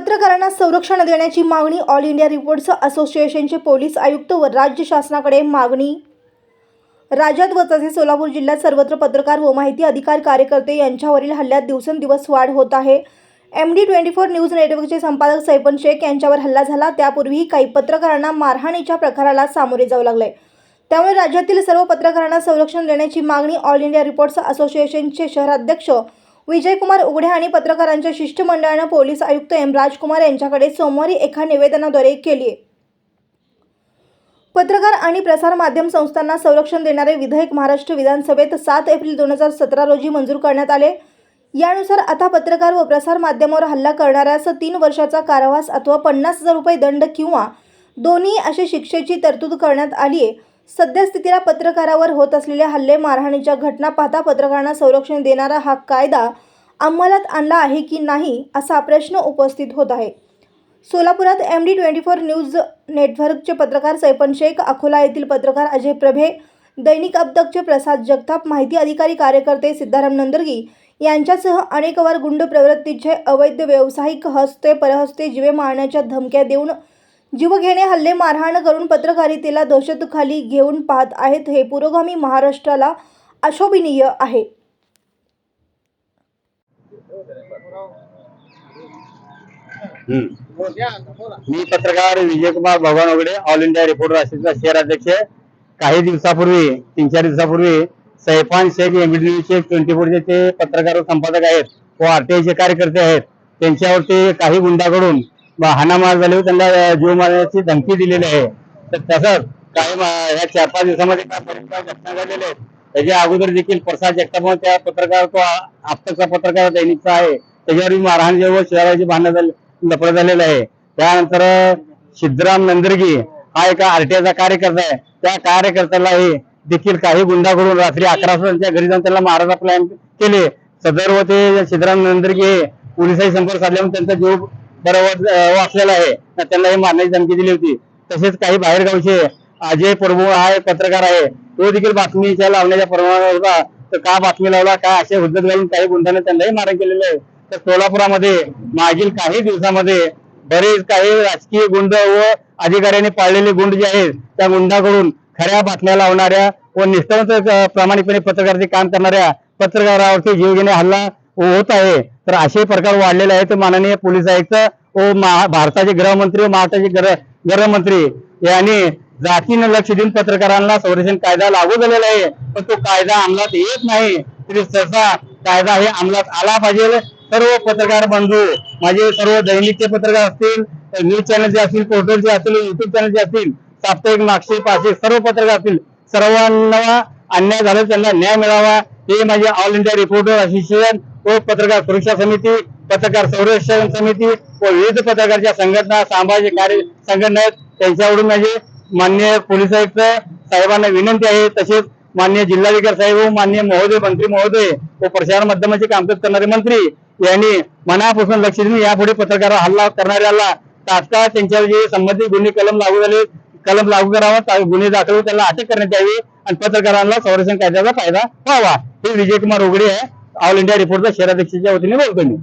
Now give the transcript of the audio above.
पत्रकारांना संरक्षण देण्याची मागणी ऑल इंडिया रिपोर्टर्स असोसिएशनचे पोलीस आयुक्त व राज्य शासनाकडे मागणी. राज्यात व तसेच सोलापूर जिल्ह्यात सर्वत्र पत्रकार व माहिती अधिकार कार्यकर्ते यांच्यावरील हल्ल्यात दिवसेंदिवस वाढ होत आहे. M D twenty four news नेटवर्कचे संपादक सैपन शेख यांच्यावर हल्ला झाला. त्यापूर्वीही काही पत्रकारांना मारहाणीच्या प्रकाराला सामोरे जाऊ लागले. त्यामुळे राज्यातील सर्व पत्रकारांना संरक्षण देण्याची मागणी ऑल इंडिया रिपोर्टर्स असोसिएशनचे शहराध्यक्ष विजयकुमार उघडे आणि पत्रकारांच्या शिष्टमंडळानं पोलीस आयुक्त एम राजकुमार यांच्याकडे सोमवारी एका निवेदनाद्वारे केली. आहे पत्रकार आणि प्रसार माध्यम संस्थांना संरक्षण देणारे विधेयक महाराष्ट्र विधानसभेत सात एप्रिल दोन हजार सतरा रोजी मंजूर करण्यात आले. यानुसार आता पत्रकार व प्रसारमाध्यमावर हल्ला करणाऱ्यास तीन वर्षाचा कारावास अथवा पन्नास हजार रुपये दंड किंवा दोन्ही अशी शिक्षेची तरतूद करण्यात आली आहे सध्या स्थितीला पत्रकारावर होत असलेल्या हल्ले मारहाणीच्या घटना पाहता पत्रकारांना संरक्षण देणारा हा कायदा अंमलात आणला आहे की नाही असा प्रश्न उपस्थित होत आहे. सोलापुरात M D twenty four news नेटवर्कचे पत्रकार सैपन शेख अकोला येथील पत्रकार अजय प्रभे दैनिक अब्दकचे प्रसाद जगताप माहिती अधिकारी कार्यकर्ते सिद्धाराम नंदरगी यांच्यासह अनेकवार गुंड प्रवृत्तीचे अवैध व्यावसायिक हस्ते परहस्ते जीवे मारण्याच्या धमक्या देऊन जीवघेणे हल्ले मारहाण करून पत्रकारितेला दहशतखाली घेऊन पाहत आहेत हे पुरोगामी महाराष्ट्राला अशोभनीय आहे. मी पत्रकार विजयकुमार भगवान वगैरे ऑल इंडिया रिपोर्टर असोसिएशनचा शहर अध्यक्ष काही दिवसापूर्वी तीन चार दिवसापूर्वी सैफान शेख एमबीडीचे ट्वेंटी फोरचे ते पत्रकार संपादक आहेत व आरटीआयचे कार्यकर्ते आहेत. त्यांच्यावरती काही गुंडाकडून हाणामार झाले त्यांना जीव मारण्याची धमकी दिलेली आहे. तर तसंच काही मा- या चार पाच दिवसामध्ये काय घटना घडलेल्या आहेत. त्याच्या अगोदर देखील प्रसाद जगताप त्या पत्रकार तो आ- पत्रकार दैनिकचा आहे. त्याच्यावर मारहाण व शहराची भांडण झाली झालेलं आहे. त्यानंतर सिद्धराम नंदरगी हा एका आरटीआयचा कार्यकर्ता आहे. त्या कार्यकर्त्यालाही देखील काही गुंडाकडून रात्री अकरा वाजता त्यांच्या घरी जाऊन त्याला मारायचा प्लॅन केले. सदर व ते सिद्धराम नंदरगी हे पोलिसांशी संपर्क साधल्यामुळे त्यांचा जीव बरोबर वाचलेलं वाचलेला आहे. त्यांना हे मारण्याची धमकी दिली होती. तसेच काही बाहेरगावचे अजय प्रभू हा एक पत्रकार आहे. तो देखील बातमीच्या लावण्याच्या प्रमाणावर होता. तर का बातमी लावला? काय असे हुद्दत घालून काही गुंडाने त्यांनाही मारण केलेलं आहे? तर सोलापुरामध्ये मागील काही दिवसामध्ये बरेच काही राजकीय गुंड व अधिकाऱ्यांनी पाळलेले गुंड जे आहेत त्या गुंडाकडून खऱ्या बातम्या लावणाऱ्या व निष्ठावंत प्रामाणिकपणे पत्रकाराचे काम करणाऱ्या पत्रकारावरती जीवघेणे हल्ला होत आहे. तर असे प्रकार वाढलेले आहेत. माननीय पोलीस आयुक्त व भारताचे गृहमंत्री व महाराष्ट्राचे गृह गृहमंत्री यांनी जातीनं लक्ष देऊन पत्रकारांना संरक्षण कायदा लागू झालेला आहे. पण तो कायदा अंमलात येत नाही. तरी तसा कायदा हे अंमलात आला पाहिजे. सर्व पत्रकार बंधू माझे सर्व दैनिकचे पत्रकार असतील न्यूज चॅनलचे असतील पोर्टलचे असतील युट्यूब चॅनलचे असतील साप्ताहिक मागचे पाचशे सर्व पत्रकार असतील सर्वांना अन्याय झाला त्यांना न्याय मिळावा. हे माझे ऑल इंडिया रिपोर्टर असोसिएशन व पत्रकार सुरक्षा समिती पत्रकार संरक्षण समिती व विविध पत्रकारच्या संघटना सामाजिक कार्य संघटना आहेत त्यांच्याकडून माझे मान्य पोलीस आयुक्त साहेबांना विनंती आहे. तसेच मान्य जिल्हाधिकारी साहेब मान्य महोदय मंत्री महोदय व प्रसार माध्यमाचे कामकाज करणारे मंत्री यांनी मनापासून लक्ष देऊन यापुढे पत्रकार हल्ला करणाऱ्याला तात्काळ त्यांच्यावर जे संबंधित गुन्हे कलम लागू झाले कलम लागू करावा गुन्हे दाखल त्याला त्यांना अटक करण्यात यावी आणि पत्रकारांना संरक्षण कायद्याचा फायदा व्हावा. हे विजयकुमार उघडे आहे. ऑल इंडिया रिपोर्टचा शहराध्यक्षाच्या वतीने बोलतो मी.